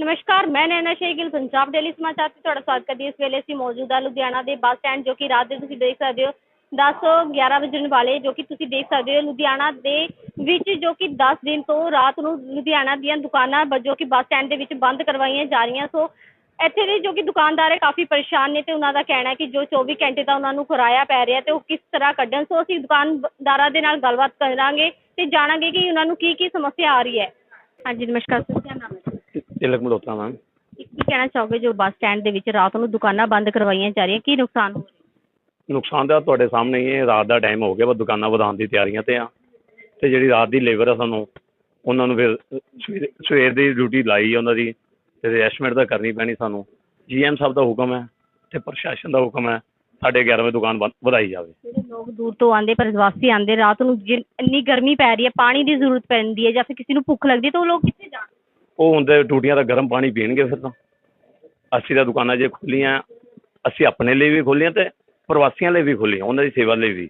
ਨਮਸਕਾਰ, ਮੈਂ ਨੈਨਾ ਸ਼ੇਗਿਲ, ਪੰਜਾਬ ਡੇਲੀ ਸਮਾਚਾਰ ਤੇ ਤੁਹਾਡਾ ਸਵਾਗਤ ਕਰਦੀ ਹਾਂ। ਇਸ ਵੇਲੇ ਅਸੀਂ ਮੌਜੂਦ ਹਾਂ ਲੁਧਿਆਣਾ ਦੇ ਬੱਸ ਸਟੈਂਡ, ਜੋ ਕਿ ਰਾਤ ਦੇ ਤੁਸੀਂ ਦੇਖ ਸਕਦੇ ਹੋ 10 11 ਵਜਣ ਵਾਲੇ, ਜੋ ਕਿ ਤੁਸੀਂ ਦੇਖ ਸਕਦੇ ਹੋ ਲੁਧਿਆਣਾ ਦੇ ਵਿੱਚ, ਜੋ ਕਿ 10 ਦਿਨ ਤੋਂ ਰਾਤ ਨੂੰ ਲੁਧਿਆਣਾ ਦੀਆਂ ਦੁਕਾਨਾਂ ਜੋ ਕਿ ਬੱਸ ਸਟੈਂਡ ਦੇ ਵਿੱਚ ਬੰਦ ਕਰਵਾਈਆਂ ਜਾ ਰਹੀਆਂ। ਸੋ ਇੱਥੇ ਦੇ ਜੋ ਕਿ ਦੁਕਾਨਦਾਰ ਹੈ, ਕਾਫੀ ਪਰੇਸ਼ਾਨ ਨੇ ਤੇ ਉਹਨਾਂ ਦਾ ਕਹਿਣਾ ਹੈ ਕਿ ਜੋ 24 ਘੰਟੇ ਦਾ ਉਹਨਾਂ ਨੂੰ ਕਿਰਾਇਆ ਪੈ ਰਿਹਾ ਤੇ ਉਹ ਕਿਸ ਤਰ੍ਹਾਂ ਕੱਢਣ। ਸੋ ਅਸੀਂ ਦੁਕਾਨਦਾਰਾਂ ਦੇ ਨਾਲ ਗੱਲਬਾਤ ਕਰਾਂਗੇ ਤੇ ਜਾਣਾਂਗੇ ਕਿ ਉਹਨਾਂ ਨੂੰ ਕੀ ਕੀ ਸਮੱਸਿਆ ਆ ਰਹੀ ਹੈ। ਹਾਂਜੀ, ਨਮਸਕਾਰ ਸਰ। ਤਿਲਕ ਮਲਹੋਤਰਾ ਮੈਮ ਕੀ ਕਹਿਣਾ ਚਾਹੋਗੇ ਜੋ ਬੱਸ ਸਟੈਂਡ ਦੇ ਵਿੱਚ ਰਾਤ ਨੂੰ ਦੁਕਾਨਾਂ ਬੰਦ ਕਰਵਾਈਆਂ ਜਾ ਰਹੀਆਂ ਕੀ ਨੁਕਸਾਨ ਹੋ ਰਿਹਾ? ਨੁਕਸਾਨ ਤਾਂ ਤੁਹਾਡੇ ਸਾਹਮਣੇ ਹੀ ਹੈ ਰਾਤ ਦਾ ਟਾਈਮ ਹੋ ਗਿਆ ਬਸ ਦੁਕਾਨਾਂ ਵਧਾਉਣ ਦੀ ਤਿਆਰੀਆਂ ਤੇ ਆ। ਤੇ ਜਿਹੜੀ ਰਾਤ ਦੀ ਲੇਬਰ ਆ ਸਾਨੂੰ ਉਹਨਾਂ ਨੂੰ ਫਿਰ ਸਵੇਰੇ ਸਵੇਰ ਦੀ ਡਿਊਟੀ ਲਾਈ ਆ ਉਹਨਾਂ ਦੀ ਤੇ ਐਸਟੀਮੇਟ ਤਾਂ ਕਰਨੀ ਪੈਣੀ ਸਾਨੂੰ। ਜੀਐਮ ਸਾਹਿਬ ਦਾ ਹੁਕਮ ਹੈ ਤੇ ਪ੍ਰਸ਼ਾਸਨ ਦਾ ਹੁਕਮ ਹੈ ਸਾਢੇ 11 ਵਜੇ ਦੁਕਾਨ ਬੰਦ ਵਧਾਈ ਜਾਵੇ। ਜਿਹੜੇ ਲੋਕ ਦੂਰ ਤੋਂ ਆਉਂਦੇ ਪ੍ਰਵਾਸੀ ਆਉਂਦੇ ਰਾਤ ਨੂੰ ਜਿਨ- ਇੰਨੀ ਗਰਮੀ ਪੈ ਰਹੀ ਹੈ ਪਾਣੀ ਦੀ ਜ਼ਰੂਰਤ ਪੈਂਦੀ ਹੈ ਜਾਂ ਫਿਰ ਕਿਸੇ ਨੂੰ ਭੁੱਖ ਲੱਗਦੀ ਹੈ ਤਾਂ ਉਹ ਲੋਕ ਕਿੱਥੇ ਜਾਣ? ਉਹ ਹੁੰਦੇ ਟੂਟੀਆਂ ਦਾ ਗਰਮ ਪਾਣੀ ਪੀਣਗੇ ਫਿਰ ਤਾਂ। ਅਸੀਂ ਤਾਂ ਦੁਕਾਨਾਂ ਜੇ ਖੁੱਲੀਆਂ, ਅਸੀਂ ਆਪਣੇ ਲਈ ਵੀ ਖੋਲ੍ਹੀਆਂ ਤੇ ਪ੍ਰਵਾਸੀਆਂ ਲਈ ਵੀ ਖੋਲ੍ਹੀਆਂ ਉਹਨਾਂ ਦੀ ਸੇਵਾ ਲਈ ਵੀ।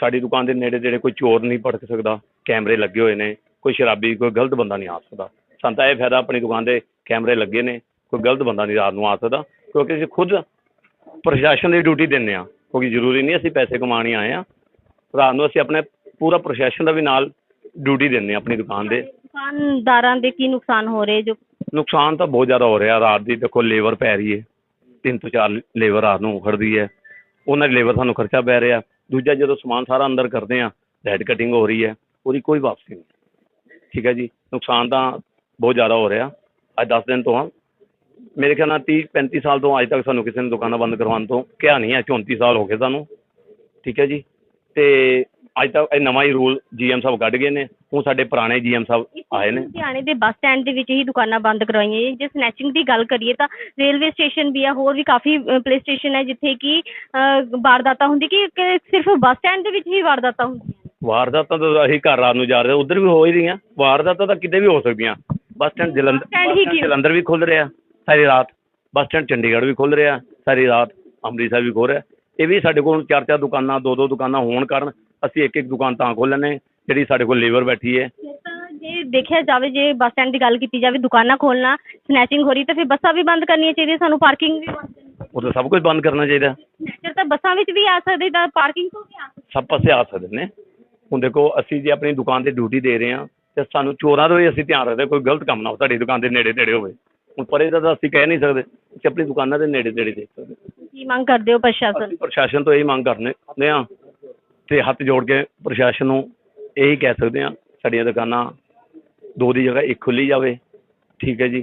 ਸਾਡੀ ਦੁਕਾਨ ਦੇ ਨੇੜੇ ਜਿਹੜੇ ਕੋਈ ਚੋਰ ਨਹੀਂ ਭਟਕ ਸਕਦਾ, ਕੈਮਰੇ ਲੱਗੇ ਹੋਏ ਨੇ, ਕੋਈ ਸ਼ਰਾਬੀ, ਕੋਈ ਗਲਤ ਬੰਦਾ ਨਹੀਂ ਆ ਸਕਦਾ। ਸਾਨੂੰ ਤਾਂ ਇਹ ਫਾਇਦਾ ਆਪਣੀ ਦੁਕਾਨ ਦੇ ਕੈਮਰੇ ਲੱਗੇ ਨੇ, ਕੋਈ ਗਲਤ ਬੰਦਾ ਨਹੀਂ ਰਾਤ ਨੂੰ ਆ ਸਕਦਾ, ਕਿਉਂਕਿ ਅਸੀਂ ਖੁਦ ਪ੍ਰਸ਼ਾਸਨ ਦੀ ਡਿਊਟੀ ਦਿੰਦੇ ਆ ਕਿਉਂਕਿ ਜ਼ਰੂਰੀ ਨਹੀਂ ਅਸੀਂ ਪੈਸੇ ਕਮਾਉਣ ਹੀ ਆਏ ਆ ਰਾਤ ਨੂੰ ਅਸੀਂ ਆਪਣੇ ਪੂਰਾ ਪ੍ਰਸ਼ਾਸਨ ਦਾ ਵੀ ਨਾਲ ਡਿਊਟੀ ਦਿੰਦੇ ਆ ਆਪਣੀ ਦੁਕਾਨ ਦੇ। ਦੁਕਾਨਦਾਰਾਂ ਦੇ ਕੀ ਨੁਕਸਾਨ ਹੋ ਰਹੇ ਜੋ ਨੁਕਸਾਨ ਤਾਂ ਬਹੁਤ ਜ਼ਿਆਦਾ ਹੋ ਰਿਹਾ, ਰਾਤ ਦੀ ਦੇਖੋ ਲੇਬਰ ਪੈ ਰਹੀ ਹੈ, ਤਿੰਨ ਤੋਂ ਚਾਰ ਲੇਬਰ ਰਾਤ ਨੂੰ ਖੜਦੀ ਹੈ, ਉਹਨਾਂ ਦੀ ਲੇਬਰ ਸਾਨੂੰ ਖਰਚਾ ਪੈ ਰਿਹਾ, ਦੂਜਾ ਜਦੋਂ ਸਮਾਨ ਸਾਰਾ ਅੰਦਰ ਕਰਦੇ ਆ ਰੈਡ ਕਟਿੰਗ ਹੋ ਰਹੀ ਹੈ, ਉਹਦੀ ਕੋਈ ਵਾਪਸੀ ਨਹੀਂ, ਠੀਕ ਹੈ ਜੀ, ਨੁਕਸਾਨ ਤਾਂ ਬਹੁਤ ਜ਼ਿਆਦਾ ਹੋ ਰਿਹਾ, ਅੱਜ 10 ਦਿਨ ਤੋਂ ਆ ਮੇਰੇ ਖਿਆਲ ਨਾਲ 30 35 ਸਾਲ ਤੋਂ ਅੱਜ ਤੱਕ ਸਾਨੂੰ ਕਿਸੇ ਨੇ ਦੁਕਾਨਾਂ ਬੰਦ ਕਰਵਾਉਣ ਤੋਂ ਕਿਹਾ ਨਹੀਂ ਹੈ 34 ਸਾਲ ਹੋ ਗਏ ਸਾਨੂੰ, ਠੀਕ ਹੈ ਜੀ, ਤੇ ਅੱਜ ਤੱਕ ਇਹ ਨਵਾਂ ਹੀ ਰੂਲ ਜੀਐਮ ਸਾਹਿਬ ਕੱਢ ਗਏ ਨੇ। ਹੁਣ ਸਾਡੇ ਪੁਰਾਣੇ ਜੀਐਮ ਸਾਹਿਬ ਆਏ ਨੇ। ਲੁਧਿਆਣੇ ਦੇ ਬੱਸ ਸਟੈਂਡ ਦੇ ਵਿੱਚ ਹੀ ਦੁਕਾਨਾਂ ਬੰਦ ਕਰਵਾਈਆਂ ਜੀ ਜੇ ਸਨੈਚਿੰਗ ਦੀ ਗੱਲ ਕਰੀਏ ਤਾਂ ਰੇਲਵੇ ਸਟੇਸ਼ਨ ਵੀ ਆ ਹੋਰ ਵੀ ਕਾਫੀ ਪਲੇ ਸਟੇਸ਼ਨ ਹੈ ਜਿੱਥੇ ਕਿ ਅਹ, ਵਾਰਦਾਤਾਂ ਹੁੰਦੀ ਕਿ ਕਿ ਸਿਰਫ ਬੱਸ ਸਟੈਂਡ ਦੇ ਵਿੱਚ ਹੀ ਵਾਰਦਾਤਾਂ ਹੁੰਦੀਆਂ ਵਾਰਦਾਤਾਂ ਤਾਂ ਅਸੀਂ ਘਰ ਰਾਤ ਨੂੰ ਜਾ ਰਹੇ ਉਧਰ ਵੀ ਹੋ ਹੀ ਰਹੀਆਂ। ਵਾਰਦਾਤਾਂ ਤਾਂ ਕਿਤੇ ਵੀ ਹੋ ਸਕਦੀਆਂ। Bus stand Jalandhar bus stand bus ਹੀ ਸਟੈਂਡ ਕਿਉਂ? ਜਲੰਧਰ ਵੀ ਖੁੱਲ ਰਿਹਾ ਸਾਰੀ ਰਾਤ। ਬੱਸ ਸਟੈਂਡ ਚੰਡੀਗੜ੍ਹ ਵੀ ਖੁੱਲ ਰਿਹਾ ਸਾਰੀ ਰਾਤ ਅੰਮ੍ਰਿਤਸਰ ਵੀ ਖੁੱਲ ਰਿਹਾ। ਇਹ ਵੀ ਸਾਡੇ ਕੋਲ ਚਾਰ ਚਾਰ ਦੁਕਾਨਾਂ ਦੋ ਦੋ ਦੁਕਾਨਾਂ ਹੋਣ ਕਾਰਨ ਅਸੀਂ ਇੱਕ ਇੱਕ ਦੁਕਾਨ ਤਾਂ ਲੈਂਦੇ ਜਿਹੜੀ ਸਾਡੇ ਕੋਲ ਲੇਬਰ ਬੈਠੀ ਹੈ। ਤਾਂ ਜੇ ਦੇਖਿਆ ਜਾਵੇ ਜੇ ਬੱਸ ਸਟੈਂਡ ਦੀ ਗੱਲ ਕੀਤੀ ਜਾਵੇ ਦੁਕਾਨਾਂ ਖੋਲਣਾ ਸਨੈਚਿੰਗ ਹੋ ਰਹੀ ਤਾਂ ਫਿਰ ਬੱਸਾਂ ਵੀ ਬੰਦ ਕਰਨੀਆਂ ਚਾਹੀਦੀਆਂ ਸਾਨੂੰ ਪਾਰਕਿੰਗ ਵੀ ਬੰਦ ਉਹ ਤਾਂ ਸਭ ਕੁਝ ਬੰਦ ਕਰਨਾ ਚਾਹੀਦਾ। ਸਨੈਚਰ ਤਾਂ ਬੱਸਾਂ ਵਿੱਚ ਵੀ ਆ ਸਕਦੇ ਤਾਂ ਪਾਰਕਿੰਗ ਤੋਂ ਵੀ ਆ ਸਕਦੇ। ਸਭ ਪਾਸੇ ਆ ਸਕਦੇ ਨੇ। ਹੁਣ ਦੇਖੋ ਅਸੀਂ ਜੇ ਆਪਣੀ ਦੁਕਾਨ ਤੇ ਡਿਊਟੀ ਦੇ ਰਹੇ ਹਾਂ ਤੇ ਸਾਨੂੰ ਚੋਰਾਂ ਦਾ ਵੀ ਅਸੀਂ ਧਿਆਨ ਰੱਖਦੇ ਕੋਈ ਗਲਤ ਕੰਮ ਨਾ ਹੋ ਸਾਡੀ ਦੁਕਾਨ ਦੇ ਨੇੜੇ ਤੇੜੇ ਹੋਵੇ। ਹੁਣ ਪਰੇ ਦਾ ਤਾਂ ਅਸੀਂ ਕਹਿ ਨਹੀਂ ਸਕਦੇ ਅਸੀਂ ਆਪਣੀ ਦੁਕਾਨਾਂ ਦੇ ਨੇੜੇ ਤੇੜੇ ਦੇਖ ਸਕਦੇ ਕੀ ਮੰਗ ਕਰਦੇ ਹੋ ਪ੍ਰਸ਼ਾਸਨ? ਅਸੀਂ ਪ੍ਰਸ਼ਾਸਨ ਤੋਂ ਇਹ ਮੰਗ ਕਰਨੇ ਹਾਂ। ਤੇ ਹੱਥ ਜੋੜ ਕੇ ਪ੍ਰਸ਼ਾਸਨ ਨੂੰ ਇਹੀ ਕਹਿ ਸਕਦੇ ਆ ਸਾਡੀਆਂ ਦੁਕਾਨਾਂ ਦੋ ਦੀ ਜਗ੍ਹਾ ਇੱਕ ਖੁੱਲੀ ਜਾਵੇ ਠੀਕ ਹੈ ਜੀ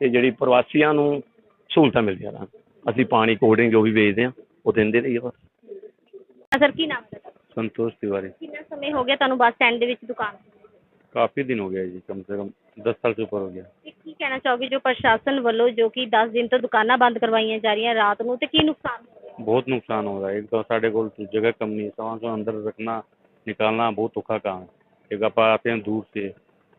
ਤੇ ਜਿਹੜੀ ਪ੍ਰਵਾਸੀਆਂ ਨੂੰ ਸਹੂਲਤਾਂ ਮਿਲਦੀਆਂ ਰਹਿਣ। ਅਸੀਂ ਪਾਣੀ ਕੋਲਡ ਜੋ ਵੀ ਵੇਚਦੇ ਆ ਉਹ ਦਿੰਦੇ ਰਹੀਏ ਬਸ। ਸਰ ਕੀ ਨਾਮ ਹੈ ਸੰਤੋਸ਼ ਤਿਵਾਰੀ ਕਿੰਨਾ ਸਮੇਂ ਹੋ ਗਿਆ ਤੁਹਾਨੂੰ ਬੱਸ ਸਟੈਂਡ ਦੇ ਵਿੱਚ ਦੁਕਾਨ ਕਾਫੀ ਦਿਨ ਹੋ ਗਿਆ ਜੀ ਕਮ ਸੇ ਕਮ 10 ਸਾਲ ਤੋਂ ਉੱਪਰ ਹੋ ਗਿਆ। ਕੀ ਕਹਿਣਾ ਚਾਹੋਗੇ ਜੋ ਪ੍ਰਸ਼ਾਸਨ ਵੱਲੋਂ ਜੋ ਕਿ 10 ਦਿਨ ਤੋਂ ਦੁਕਾਨਾਂ ਬੰਦ ਕਰਵਾਈਆਂ ਜਾ ਰਹੀਆਂ ਰਾਤ ਨੂੰ ਤੇ ਕੀ ਨੁਕਸਾਨ? बहुत नुकसान हो रहा है एक तो साढ़े को जगह कम नहीं है सामान को अंदर रखना निकालना बहुत औखा काम है एक आप आते हैं दूर से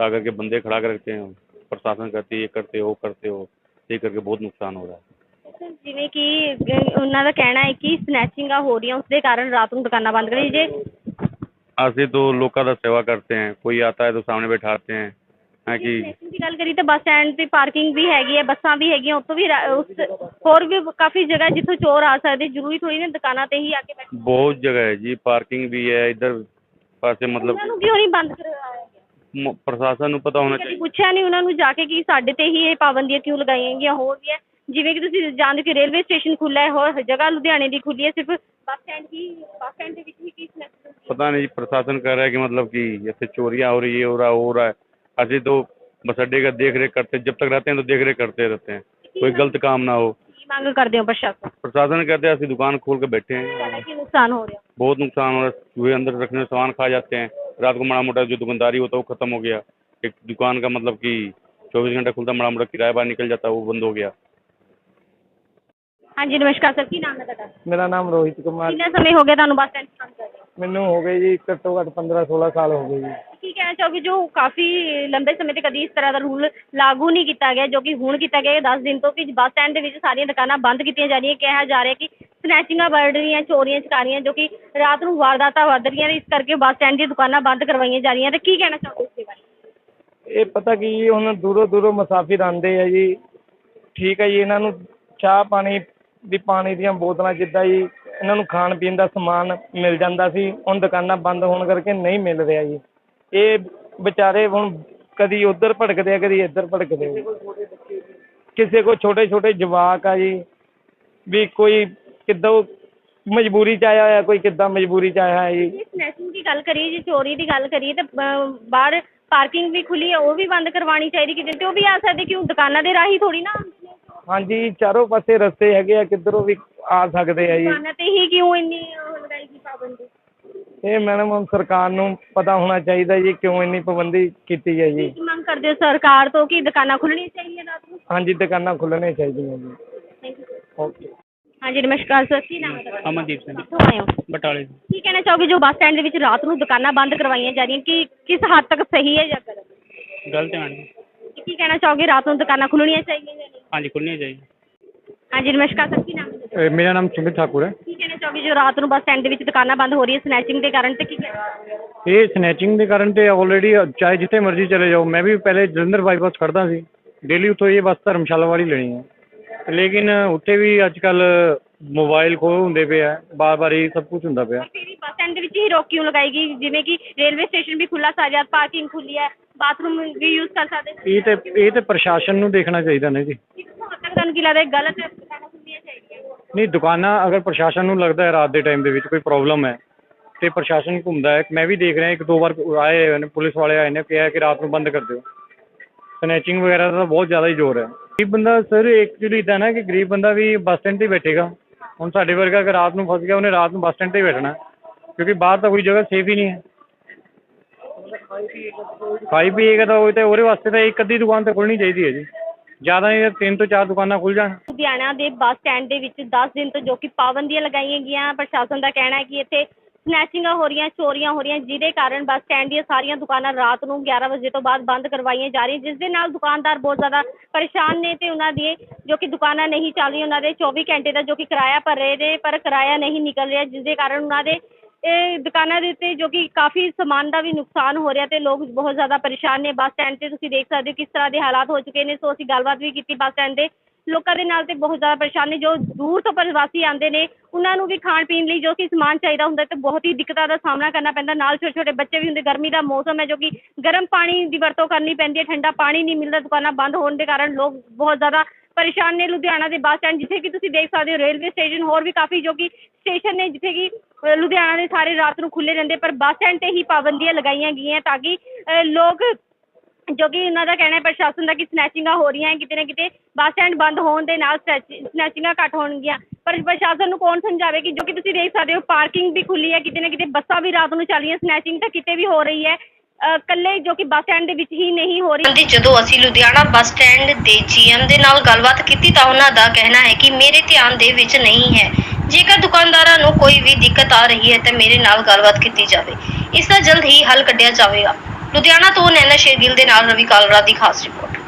आ करके बंदे खड़ा कर रखते हैं प्रशासन कहती है ये करते हो वो करते हो ये करके बहुत नुकसान हो रहा है ਸਰ, ਜਿਵੇਂ ਕਿ ਅਹ, ਉਹਨਾਂ ਦਾ ਕਹਿਣਾ ਹੈ ਕਿ ਸਨੈਚਿੰਗਾਂ ਹੋ ਰਹੀਆਂ ਉਸ ਦੇ ਕਾਰਨ ਰਾਤ ਨੂੰ ਦੁਕਾਨਾਂ ਬੰਦ ਕਰੀ ਜੇ ऐसे तो लोग का सेवा करते हैं कोई आता है तो सामने बैठाते हैं है कि ਸਨੈਚਿੰਗ ਦੀ ਗੱਲ ਕਰੀ ਤਾਂ ਬੱਸ ਸਟੈਂਡ ਤੇ ਪਾਰਕਿੰਗ ਵੀ ਹੈਗੀ ਹੈ ਬੱਸਾਂ ਵੀ ਹੈਗੀਆਂ ਉੱਥੋਂ ਵੀ ਰਾ- ਉਸ ਹੋਰ ਵੀ ਕਾਫੀ ਜਗ੍ਹਾ ਜਿੱਥੋਂ ਚੋਰ ਆ ਸਕਦੇ ਜ਼ਰੂਰੀ ਥੋੜੀ ਨਾ ਦੁਕਾਨਾਂ ਤੇ ਹੀ ਆ ਕੇ ਬੈਠੇ बहुत जगह है जी पार्किंग भी है इधर पास से मतलब ਉਹਨਾਂ ਨੂੰ ਕਿਉਂ ਨਹੀਂ ਬੰਦ ਕਰਵਾਇਆ ਗਿਆ म- प्रशासन ਨੂੰ ਪਤਾ ਹੋਣਾ ਕਦੀ चाहिए ਪੁੱਛਿਆ ਨਹੀਂ ਉਹਨਾਂ ਨੂੰ ਜਾ ਕੇ ਕਿ ਸਾਡੇ ਤੇ ਹੀ ਇਹ ਪਾਬੰਦੀਆਂ ਕਿਉਂ ਲਗਾਈਆਂ ਗਈਆਂ ਹੋਰ ਵੀ ਹੈ ਜਿਵੇਂ ਕਿ ਤੁਸੀਂ ਜਾਣਦੇ ਕਿ ਰੇਲਵੇ ਸਟੇਸ਼ਨ ਖੁੱਲ੍ਹਾ ਹੈ ਹੋਰ ਜਗ੍ਹਾ ਲੁਧਿਆਣੇ ਦੀ ਖੁੱਲੀ ਹੈ ਸਿਰਫ ਬੱਸ ਸਟੈਂਡ ਹੀ ਬੱਸ ਸਟੈਂਡ ਦੇ ਵਿੱਚ ਹੀ ਕੀ ਸਿਲੈਕਟ पता नहीं प्रशासन कह रहा है कि मतलब कि जैसे चोरियां हो रही है हो रहा हो रहा है ऐसे तो बस अड्डे का देख रेख करते जब तक रहते हैं तो देख रेख करते रहते हैं कोई गलत काम ना हो ਕੀ ਮੰਗ ਕਰਦੇ ਹੋ ਪ੍ਰਸ਼ਾਸਨ प्रशासन कहते हैं ऐसी दुकान खोल के बैठे हैं ਸਾਡਾ ਕੀ ਨੁਕਸਾਨ हो ਰਿਹਾ बहुत नुकसान हो रहा है चूहे अंदर रखने से सामान खा जाते हैं रात को माड़ा मोटा जो दुकानदारी होता है वो खत्म हो गया एक दुकान का मतलब कि चौबीस घंटा खुलता माड़ा मोटा किराया बाहर निकल जाता है वो बंद हो गया ਹਾਂਜੀ ਨਮਸਕਾਰ ਸਰ ਕੀ ਨਾਮ ਹੈ ਤੁਹਾਡਾ ਮੇਰਾ ਨਾਮ ਰੋਹਿਤ ਕੁਮਾਰ ਕਿੰਨਾ ਸਮੇਂ ਹੋ ਗਿਆ ਤੁਹਾਨੂੰ ਬੱਸ ਸਟੈਂਡ ਕੰਮ ਕਰਦੇ ਮੈਨੂੰ ਹੋ ਗਏ ਜੀ ਘੱਟੋ ਘੱਟ 15 16 ਸਾਲ ਹੋ ਗਏ ਜੀ। ਕੀ ਕਹਿਣਾ ਚਾਹੋਗੇ ਜੋ ਕਾਫੀ ਲੰਬੇ ਸਮੇਂ ਤੇ ਕਦੀ ਇਸ ਤਰ੍ਹਾਂ ਦਾ ਰੂਲ ਲਾਗੂ ਨਹੀਂ ਕੀਤਾ ਗਿਆ ਜੋ ਕਿ ਹੁਣ ਕੀਤਾ ਗਿਆ 10 ਦਿਨ ਤੋਂ ਕਿ ਬੱਸ ਸਟੈਂਡ ਦੇ ਵਿੱਚ ਸਾਰੀਆਂ ਦੁਕਾਨਾਂ ਬੰਦ ਕੀਤੀਆਂ ਜਾ ਰਹੀਆਂ ਕਿਹਾ ਜਾ ਰਿਹਾ ਕਿ ਸਨੈਚਿੰਗਾਂ ਵੱਧ ਰਹੀਆਂ ਚੋਰੀਆਂ ਚਕਾਰੀਆਂ ਜੋ ਕਿ ਰਾਤ ਨੂੰ ਵਾਰਦਾਤਾਂ ਵੱਧ ਰਹੀਆਂ ਨੇ ਇਸ ਕਰਕੇ ਬੱਸ ਸਟੈਂਡ ਦੀਆਂ ਦੁਕਾਨਾਂ ਬੰਦ ਕਰਵਾਈਆਂ ਜਾ ਰਹੀਆਂ ਤੇ ਕੀ ਕਹਿਣਾ ਚਾਹੋਗੇ ਇਸ ਦੇ ਬਾਰੇ? ਇਹ ਪਤਾ ਕੀ ਜੀ ਹੁਣ ਦੂਰੋਂ ਦੂਰੋਂ ਮੁਸਾਫਿਰ ਆਉਂਦੇ ਆ ਜੀ। ਠੀਕ ਹੈ ਜੀ ਇਹਨਾਂ ਨੂੰ ਚਾਹ ਪਾਣੀ ਵੀ ਪਾਣੀ ਦੀਆਂ ਬੋਤਲਾਂ ਜਿੱਦਾਂ ਜੀ ਇਹਨਾਂ ਨੂੰ ਖਾਣ ਪੀਣ ਦਾ ਸਮਾਨ ਮਿਲ ਜਾਂਦਾ ਸੀ ਹੁਣ ਦੁਕਾਨਾਂ ਬੰਦ ਹੋਣ ਕਰਕੇ ਨਹੀਂ ਮਿਲ ਰਿਹਾ ਜੀ। ਇਹ ਵਿਚਾਰੇ ਹੁਣ ਕਦੀ ਉੱਧਰ ਭਟਕਦੇ ਆ ਕਦੀ ਇੱਧਰ ਭਟਕਦੇ ਆ ਕਿਸੇ ਕੋ ਛੋਟੇ ਛੋਟੇ ਜਵਾਕ ਆ ਜੀ ਵੀ ਕੋਈ ਕਿੱਦਾਂ ਮਜਬੂਰੀ ਚ ਆਇਆ ਹੋਇਆ ਕੋਈ ਕਿੱਦਾਂ ਮਜਬੂਰੀ ਚ ਆਇਆ ਹੈ ਜੀ। ਜੇ ਸਨੈਚਿੰਗ ਦੀ ਗੱਲ ਕਰੀਏ ਜੇ ਚੋਰੀ ਦੀ ਗੱਲ ਕਰੀਏ ਤਾਂ ਅਹ, ਬਾਹਰ ਪਾਰਕਿੰਗ ਵੀ ਖੁੱਲੀ ਹੈ ਉਹ ਵੀ ਬੰਦ ਕਰਵਾਉਣੀ ਚਾਹੀਦੀ ਕਿਤੇ ਤੇ ਉਹ ਵੀ ਆ ਸਕਦੇ ਕਿਉਂ? ਦੁਕਾਨਾਂ ਦੇ ਰਾਹੀਂ ਥੋੜੀ ਨਾ। ਹਾਂਜੀ ਚਾਰੋਂ ਪਾਸੇ ਰਸਤੇ ਹੈਗੇ ਆ ਕਿੱਧਰੋਂ ਵੀ ਆ ਸਕਦੇ ਆ ਜੀ। ਦੁਕਾਨਾਂ ਤੇ ਹੀ ਕਿਉਂ ਇੰਨੀ ਉਹ ਲਗਾਈ ਗਈ ਪਾਬੰਦੀ? ਇਹ ਮੈਡਮ ਹੁਣ ਸਰਕਾਰ ਨੂੰ ਪਤਾ ਹੋਣਾ ਚਾਹੀਦਾ ਜੀ ਕਿਉਂ ਇੰਨੀ ਪਾਬੰਦੀ ਕੀਤੀ ਹੈ ਜੀ। ਕੀ ਮੰਗ ਕਰਦੇ ਹੋ ਸਰਕਾਰ ਤੋਂ ਕਿ ਦੁਕਾਨਾਂ ਖੁੱਲਣੀਆਂ ਚਾਹੀਦੀਆਂ ਰਾਤ ਨੂੰ? ਹਾਂਜੀ ਦੁਕਾਨਾਂ ਖੁੱਲ੍ਹਣੀਆਂ ਚਾਹੀਦੀਆਂ ਜੀ। ਥੈਂਕ ਯੂ ਓਕੇ ਹਾਂਜੀ ਨਮਸਕਾਰ ਸਰ ਕੀ ਨਾਮ ਹੈ ਤੁਹਾਡਾ? ਅਮਨਦੀਪ ਸਿੰਘ। ਕਿੱਥੋਂ ਆਏ ਹੋ? ਬਟਾਲੇ ਤੋਂ। ਕੀ ਕਹਿਣਾ ਚਾਹੋਗੇ ਜੋ ਬੱਸ ਸਟੈਂਡ ਦੇ ਵਿੱਚ ਰਾਤ ਨੂੰ ਦੁਕਾਨਾਂ ਬੰਦ ਕਰਵਾਈਆਂ ਜਾ ਰਹੀਆਂ ਕਿ ਕਿਸ ਹੱਦ ਤੱਕ ਸਹੀ ਹੈ ਜਾਂ ਗਲਤ? ਗਲਤ ਹੈ ਮੈਡਮ। ਕੀ ਕਹਿਣਾ ਚਾਹੋਗੇ ਰਾਤ ਨੂੰ ਦੁਕਾਨਾਂ ਖੁੱਲਣੀਆਂ ਚਾਹੀਦੀਆਂ ਜਾਂ ਨਹੀਂ? ਹਾਂਜੀ ਖੁੱਲ੍ਹਣੀ ਚਾਹੀਦੀ ਹਾਂਜੀ ਨਮਸਕਾਰ ਸਰ ਕੀ ਨਾਮ ਹੈ? ਮੇਰਾ ਨਾਮ ਸੁਮਿਤ ਠਾਕੁਰ ਹੈ। ਕੀ ਕਹਿਣਾ ਚਾਹੋਗੇ ਜੋ ਰਾਤ ਨੂੰ ਬੱਸ ਸਟੈਂਡ ਦੇ ਵਿੱਚ ਦੁਕਾਨਾਂ ਬੰਦ ਹੋ ਰਹੀਆਂ ਸਨੈਚਿੰਗ ਦੇ ਕਾਰਨ ਤੇ ਕੀ ਕਹਿਣਾ ਇਹ ਸਨੈਚਿੰਗ ਦੇ ਕਾਰਨ ਤੇ ਆਲਰੇਡੀ ਚਾਹੇ ਜਿੱਥੇ ਮਰਜ਼ੀ ਚਲੇ ਜਾਓ ਮੈਂ ਵੀ ਪਹਿਲੇ ਜਲੰਧਰ ਬਾਈਪਾਸ ਖੜਦਾ ਸੀ। ਡੇਲੀ ਉੱਥੋਂ ਇਹ ਬੱਸ ਧਰਮਸ਼ਾਲਾ ਵਾਲੀ ਲੈਣੀ ਹੈ। ਲੇਕਿਨ ਉੱਥੇ ਵੀ ਅੱਜ ਕੱਲ ਮੋਬਾਈਲ ਖੋਹ ਹੁੰਦੇ ਪਏ ਆ ਬਾਰ-ਬਾਰ ਇਹ ਸਭ ਕੁਝ ਹੁੰਦਾ ਪਿਆ। ਫਿਰ ਵੀ ਬੱਸ ਸਟੈਂਡ ਦੇ ਵਿੱਚ ਹੀ ਰੋਕ ਕਿਉਂ ਲਗਾਈ ਗਈ? ਜਿਵੇਂ ਕਿ ਰੇਲਵੇ ਸਟੇਸ਼ਨ ਵੀ ਖੁੱਲਾ ਸਾਜਾ ਪਾਰਕਿੰਗ ਖੁੱਲੀ ਹੈ ਬਾਥਰੂਮ ਵੀ ਯੂਜ਼ ਕਰ ਸਕਦੇ ਇਹ ਤੇ ਇਹ ਤੇ ਪ੍ਰਸ਼ਾਸਨ ਨੂੰ ਦੇਖਣਾ ਚਾਹੀਦਾ ਨਾ ਜੀ। ਕਿਸ ਹੱਦ ਤੱਕ ਤੁਹਾਨੂੰ ਕੀ ਲੱਗਦਾ ਹੈ ਗਲਤ ਨਹੀਂ, ਦੁਕਾਨਾਂ ਅਗਰ ਪ੍ਰਸ਼ਾਸਨ ਨੂੰ ਲੱਗਦਾ ਹੈ ਰਾਤ ਦੇ ਟਾਈਮ ਦੇ ਵਿੱਚ ਕੋਈ ਪ੍ਰੋਬਲਮ ਹੈ ਅਤੇ ਪ੍ਰਸ਼ਾਸਨ ਘੁੰਮਦਾ ਹੈ, ਮੈਂ ਵੀ ਦੇਖ ਰਿਹਾ, ਇੱਕ ਦੋ ਵਾਰ ਆਏ ਹੋਏ ਨੇ, ਪੁਲਿਸ ਵਾਲੇ ਆਏ ਨੇ, ਕਿਹਾ ਕਿ ਰਾਤ ਨੂੰ ਬੰਦ ਕਰ ਦਿਓ। ਸਨੈਚਿੰਗ ਵਗੈਰਾ ਦਾ ਬਹੁਤ ਜ਼ਿਆਦਾ ਹੀ ਜ਼ੋਰ ਹੈ। ਗਰੀਬ ਬੰਦਾ, ਸਰ ਐਕਚੁਅਲੀ ਇੱਦਾਂ ਨਾ ਕਿ ਗਰੀਬ ਬੰਦਾ ਵੀ ਬੱਸ ਸਟੈਂਡ ਤੇ ਬੈਠੇਗਾ। ਹੁਣ ਸਾਡੇ ਵਰਗਾ ਅਗਰ ਰਾਤ ਨੂੰ ਫਸ ਗਿਆ, ਉਹਨੇ ਰਾਤ ਨੂੰ ਬੱਸ ਸਟੈਂਡ ਤੇ ਬੈਠਣਾ। ਕਿਉਂਕਿ ਬਾਹਰ ਤਾਂ ਕੋਈ ਜਗ੍ਹਾ ਸੇਫ ਹੀ ਨਹੀਂ ਹੈ। ਖਾਈ ਪੀਏਗਾ ਤਾਂ ਉਹ ਤਾਂ ਉਹਦੇ ਵਾਸਤੇ ਤਾਂ ਇੱਕ ਅੱਧੀ ਦੁਕਾਨ ਤਾਂ ਖੁੱਲ੍ਹਣੀ ਚਾਹੀਦੀ ਹੈ ਜੀ। ਜ਼ਿਆਦਾ ਨਹੀਂ ਤਿੰਨ ਤੋਂ ਚਾਰ ਦੁਕਾਨਾਂ ਖੁੱਲ ਜਾਣ। ਲੁਧਿਆਣਾ ਦੇ ਬੱਸ ਸਟੈਂਡ ਦੇ ਵਿੱਚ 10 ਦਿਨ ਤੋਂ ਜੋ ਕਿ ਪਾਬੰਦੀਆਂ ਲਗਾਈਆਂ ਗਈਆਂ, ਪ੍ਰਸ਼ਾਸਨ ਦਾ ਕਹਿਣਾ ਹੈ ਕਿ ਇੱਥੇ ਸਨੈਚਿੰਗਾਂ ਹੋ ਰਹੀਆਂ, ਚੋਰੀਆਂ ਹੋ ਰਹੀਆਂ, ਜਿਹਦੇ ਕਾਰਨ ਬੱਸ ਸਟੈਂਡ ਦੀਆਂ ਸਾਰੀਆਂ ਦੁਕਾਨਾਂ ਰਾਤ ਨੂੰ 11 ਵਜੇ ਤੋਂ ਬਾਅਦ ਬੰਦ ਕਰਵਾਈਆਂ ਜਾ ਰਹੀਆਂ, ਜਿਸ ਦੇ ਨਾਲ ਦੁਕਾਨਦਾਰ ਬਹੁਤ ਜ਼ਿਆਦਾ ਪਰੇਸ਼ਾਨ ਨੇ ਤੇ ਉਹਨਾਂ ਦੀ ਜੋ ਕਿ ਦੁਕਾਨਾਂ ਨਹੀਂ ਚੱਲ ਰਹੀਆਂ, ਉਹਨਾਂ ਦੇ 24 ਘੰਟੇ ਦਾ ਜੋ ਕਿ ਕਿਰਾਇਆ ਭਰ ਰਹੇ ਨੇ, ਪਰ ਕਿਰਾਇਆ ਨਹੀਂ ਨਿਕਲ ਰਿਹਾ, ਜਿਸ ਦੇ ਕਾਰਨ ਉਹਨਾਂ ਦੇ ਇਹ ਦੁਕਾਨਾਂ ਦੇ ਉੱਤੇ ਜੋ ਕਿ ਕਾਫੀ ਸਮਾਨ ਦਾ ਵੀ ਨੁਕਸਾਨ ਹੋ ਰਿਹਾ ਅਤੇ ਲੋਕ ਬਹੁਤ ਜ਼ਿਆਦਾ ਪਰੇਸ਼ਾਨ ਨੇ। ਬੱਸ ਸਟੈਂਡ ਤੇ ਤੁਸੀਂ ਦੇਖ ਸਕਦੇ ਹੋ ਕਿਸ ਤਰ੍ਹਾਂ ਦੇ ਹਾਲਾਤ ਹੋ ਚੁੱਕੇ ਨੇ। ਸੋ ਅਸੀਂ ਗੱਲਬਾਤ ਵੀ ਕੀਤੀ ਬੱਸ ਸਟੈਂਡ ਦੇ। ਲੋਕਾਂ ਦੇ ਨਾਲ ਤੇ ਬਹੁਤ ਜ਼ਿਆਦਾ ਪਰੇਸ਼ਾਨ ਨੇ। ਜੋ ਦੂਰ ਤੋਂ ਪ੍ਰਵਾਸੀ ਆਉਂਦੇ ਨੇ, ਉਹਨਾਂ ਨੂੰ ਵੀ ਖਾਣ ਪੀਣ ਲਈ ਜੋ ਕਿ ਸਮਾਨ ਚਾਹੀਦਾ ਹੁੰਦਾ ਤੇ ਬਹੁਤ ਹੀ ਦਿੱਕਤਾਂ ਦਾ ਸਾਹਮਣਾ ਕਰਨਾ ਪੈਂਦਾ। ਨਾਲ ਛੋਟੇ ਛੋਟੇ ਬੱਚੇ ਵੀ ਹੁੰਦੇ। ਗਰਮੀ ਦਾ ਮੌਸਮ ਹੈ ਜੋ ਕਿ ਗਰਮ ਪਾਣੀ ਦੀ ਵਰਤੋਂ ਕਰਨੀ ਪੈਂਦੀ ਹੈ। ਠੰਡਾ ਪਾਣੀ ਨਹੀਂ ਮਿਲਦਾ, ਦੁਕਾਨਾਂ ਬੰਦ ਹੋਣ ਦੇ ਕਾਰਨ ਲੋਕ ਬਹੁਤ ਜ਼ਿਆਦਾ ਪਰੇਸ਼ਾਨ ਨੇ ਲੁਧਿਆਣਾ ਦੇ ਬੱਸ ਸਟੈਂਡ, ਜਿੱਥੇ ਕਿ ਤੁਸੀਂ ਦੇਖ ਸਕਦੇ ਹੋ ਰੇਲਵੇ ਸਟੇਸ਼ਨ ਹੋਰ ਵੀ ਕਾਫੀ ਜੋ ਕਿ ਸਟੇਸ਼ਨ ਨੇ, ਜਿੱਥੇ ਕਿ ਲੁਧਿਆਣਾ ਦੇ ਸਾਰੇ ਰਾਤ ਨੂੰ ਖੁੱਲ੍ਹੇ ਰਹਿੰਦੇ, ਪਰ ਬੱਸ ਸਟੈਂਡ ਤੇ ਹੀ ਪਾਬੰਦੀਆਂ ਲਗਾਈਆਂ ਗਈਆਂ ਤਾਂ ਕਿ ਲੋਕ ਜੋ ਕਿ ਉਹਨਾਂ ਦਾ ਕਹਿਣਾ ਹੈ ਪ੍ਰਸ਼ਾਸਨ ਦਾ ਕਿ ਸਨੈਚਿੰਗਾਂ ਹੋ ਰਹੀਆਂ ਕਿਤੇ ਨਾ ਕਿਤੇ ਬੱਸ ਸਟੈਂਡ ਬੰਦ ਹੋਣ ਦੇ ਨਾਲ ਸਨੈਚ- ਸਨੈਚਿੰਗਾਂ ਘੱਟ ਹੋਣਗੀਆਂ। ਪਰ ਪ੍ਰਸ਼ਾਸਨ ਨੂੰ ਕੌਣ ਸਮਝਾਵੇ ਕਿ ਜੋ ਕਿ ਤੁਸੀਂ ਦੇਖ ਸਕਦੇ ਹੋ, ਪਾਰਕਿੰਗ ਵੀ ਖੁੱਲ੍ਹੀ ਹੈ, ਕਿਤੇ ਨਾ ਕਿਤੇ ਬੱਸਾਂ ਵੀ ਰਾਤ ਨੂੰ ਚੱਲ ਰਹੀਆਂ, ਸਨੈਚਿੰਗ ਤਾਂ ਕਿਤੇ ਵੀ ਹੋ ਰਹੀ ਹੈ। ਅ, ਇਕੱਲੇ ਜੋ ਕਿ ਬੱਸ ਸਟੈਂਡ ਦੇ ਵਿੱਚ ਹੀ ਨਹੀਂ ਹੋ ਰਹੀ। ਜਦੋਂ ਅਸੀਂ ਲੁਧਿਆਣਾ ਬੱਸ ਸਟੈਂਡ ਦੇ ਜੀਐਮ ਦੇ ਨਾਲ ਗੱਲਬਾਤ ਕੀਤੀ ਤਾਂ ਉਹਨਾਂ ਦਾ ਕਹਿਣਾ ਹੈ ਕਿ ਮੇਰੇ ਧਿਆਨ ਦੇ ਵਿੱਚ ਨਹੀਂ ਹੈ। ਜੇਕਰ ਦੁਕਾਨਦਾਰਾਂ ਨੂੰ ਕੋਈ ਵੀ ਦਿੱਕਤ ਆ ਰਹੀ ਹੈ ਤਾਂ ਮੇਰੇ ਨਾਲ ਗੱਲਬਾਤ ਕੀਤੀ ਜਾਵੇ। ਇਸ ਦਾ ਜਲਦ ਹੀ ਹੱਲ ਕੱਢਿਆ ਜਾਵੇਗਾ। ਲੁਧਿਆਣਾ ਤੋਂ ਨੈਨਾ ਸ਼ੇਰਗਿੱਲ ਦੇ ਨਾਲ ਰਵੀ ਕਾਲਰਾ ਦੀ ਖਾਸ ਰਿਪੋਰਟ।